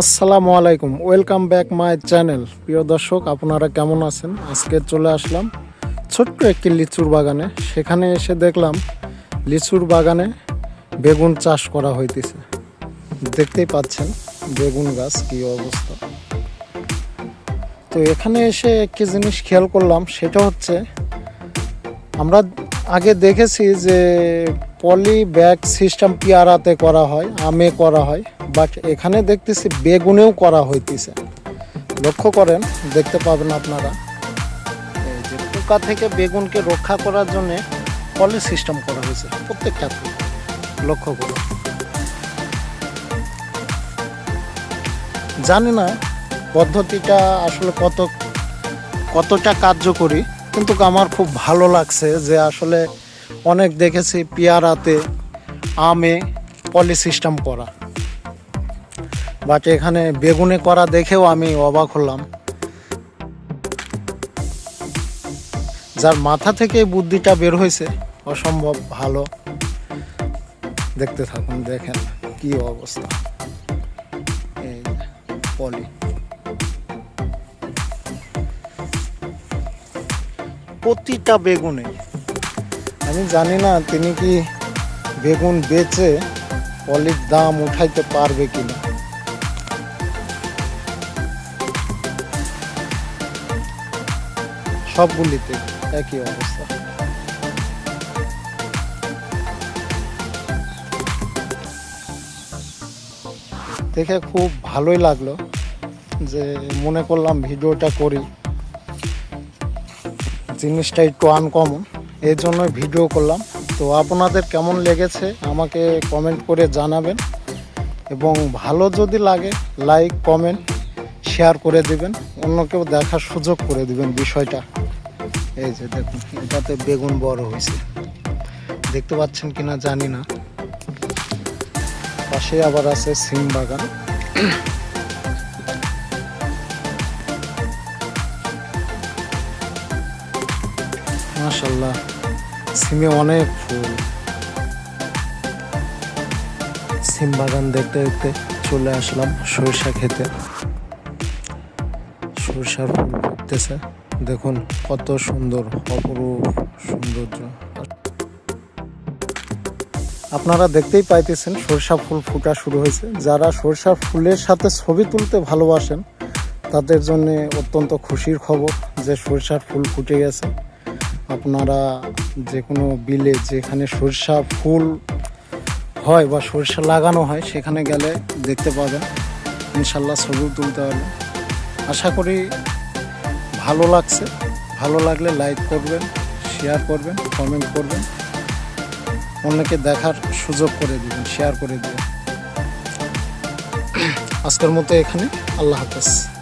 আসসালামু আলাইকুম, welcome back my channel. প্রিয় দর্শক, আপনারা কেমন আছেন? আজকে চলে আসলাম ছোট্ট একটি লিচুর বাগানে। সেখানে এসে দেখলাম লিচুর বাগানে বেগুন চাষ করা হইতেছে। দেখতেই পাচ্ছেন বেগুন গাছ কী অবস্থা। তো এখানে এসে একটি জিনিস খেয়াল করলাম, সেটা হচ্ছে আমরা আগে দেখেছি যে পলি ব্যাগ সিস্টেম পেয়ারাতে করা হয়, আমে করা হয় বাট এখানে দেখতেছি বেগুনেও করা হইতেছে। লক্ষ্য করেন, দেখতে পাবেন আপনারা। যে পোকা থেকে বেগুনকে রক্ষা করার জন্য পলি সিস্টেম করা হয়েছে, প্রত্যেকটা লক্ষ্য করুন। জানি না পদ্ধতিটা আসলে কত, কতটা কার্যকরী, কিন্তু আমার খুব ভালো লাগছে যে আসলে অনেক দেখেছি পেয়ারাতে আমে পলি সিস্টেম করা। বাট এখানে বেগুনে করা দেখেও আমি অবাক হলাম। যার মাথা থেকে বুদ্ধিটা বের হয়েছে, অসম্ভব ভালো। দেখতে থাকুন, দেখেন কি অবস্থা। এই পলি। প্রতিটা বেগুনে আমি জানি না তিনি কি বেগুন বেচে পলির দাম উঠাইতে পারবে কিনা। সবগুলিতে একই অবস্থা। দেখে খুব ভালোই লাগল যে মনে করলাম ভিডিওটা করি। জিনিসটা একটু আনকমন এই জন্য ভিডিও করলাম। তো আপনাদের কেমন লেগেছে আমাকে কমেন্ট করে জানাবেন এবং ভালো যদি লাগে লাইক কমেন্ট শেয়ার করে দিবেন। অন্য কেউ দেখার সুযোগ করে দিবেন বিষয়টা। এই যে দেখুন, এটাতে বেগুন বড় হয়েছে। দেখতে পাচ্ছেন কিনা জানি না। পাশে আবার আছে সিম বাগান। মাশাল্লাহ সিমে অনেক ফুল। সিম বাগান দেখতে দেখতে চলে আসলাম সরিষা খেতে। সরিষার ফুল ফুটতেছে। দেখুন কত সুন্দর, অপরূপ সৌন্দর্য। আপনারা দেখতেই পাইতেছেন সরিষা ফুল ফুটা শুরু হয়েছে। যারা সরিষা ফুলের সাথে ছবি তুলতে ভালোবাসেন, তাদের জন্য অত্যন্ত খুশির খবর যে সরিষার ফুল ফুটে গেছে। আপনারা যে কোনো বিলে যেখানে সরিষা ফুল হয় বা সরিষা লাগানো হয়, সেখানে গেলে দেখতে পাবেন। ইনশাল্লাহ ছবিও তুলতে পারবেন। আশা করি ভালো লাগছে। ভালো লাগলে লাইক করবেন, শেয়ার করবেন, কমেন্ট করবেন। অন্যকে দেখার সুযোগ করে দেবেন, শেয়ার করে দেবেন। আজকের মতো এখানে। আল্লাহ হাফেজ।